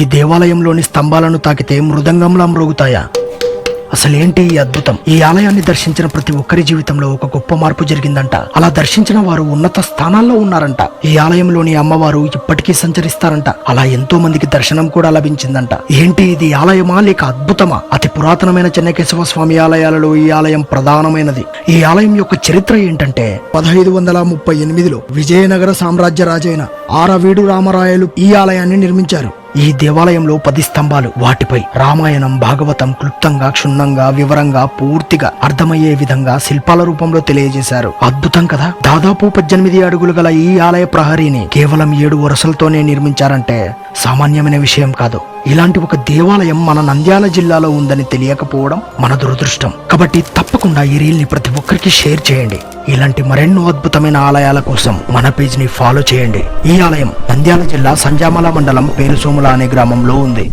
ఈ దేవాలయంలోని స్తంభాలను తాకితే మృదంగంలా మ్రోగుతాయా? అసలేంటి ఈ అద్భుతం? ఈ ఆలయాన్ని దర్శించిన ప్రతి ఒక్కరి జీవితంలో ఒక గొప్ప మార్పు జరిగిందంట. అలా దర్శించిన వారు ఉన్నత స్థానాల్లో ఉన్నారంట. ఈ ఆలయంలోని అమ్మవారు ఇప్పటికీ సంచరిస్తారంట. అలా ఎంతో మందికి దర్శనం కూడా లభించిందంట. ఏంటి ఇది ఆలయమా? లేక అద్భుతమా? అతి పురాతనమైన చెన్నకేశవ స్వామి ఆలయాలలో ఈ ఆలయం ప్రధానమైనది. ఈ ఆలయం యొక్క చరిత్ర ఏంటంటే పదహైదు వందల ముప్పై ఎనిమిదిలో విజయనగర సామ్రాజ్య రాజైన ఆరవీడు రామరాయలు ఈ ఆలయాన్ని నిర్మించారు. ఈ దేవాలయంలో పది స్తంభాలు. వాటిపై రామాయణం భాగవతం క్లుప్తంగా క్షుణ్ణంగా వివరంగా పూర్తిగా అర్థమయ్యే విధంగా శిల్పాల రూపంలో తెలియజేశారు. అద్భుతం కదా! దాదాపు పద్దెనిమిది అడుగులు గల ఈ ఆలయ ప్రహరీని కేవలం ఏడు వరుసలతోనే నిర్మించారంటే సామాన్యమైన విషయం కాదు. ఇలాంటి ఒక దేవాలయం మన నంద్యాల జిల్లాలో ఉందని తెలియకపోవడం మన దురదృష్టం. కాబట్టి తప్పకుండా ఈ రీల్ని ప్రతి ఒక్కరికి షేర్ చేయండి. ఇలాంటి మరెన్నో అద్భుతమైన ఆలయాల కోసం మన పేజ్ని ఫాలో చేయండి. ఈ ఆలయం నంద్యాల జిల్లా సంజామల మండలం పేరుసోముల అనే గ్రామంలో ఉంది.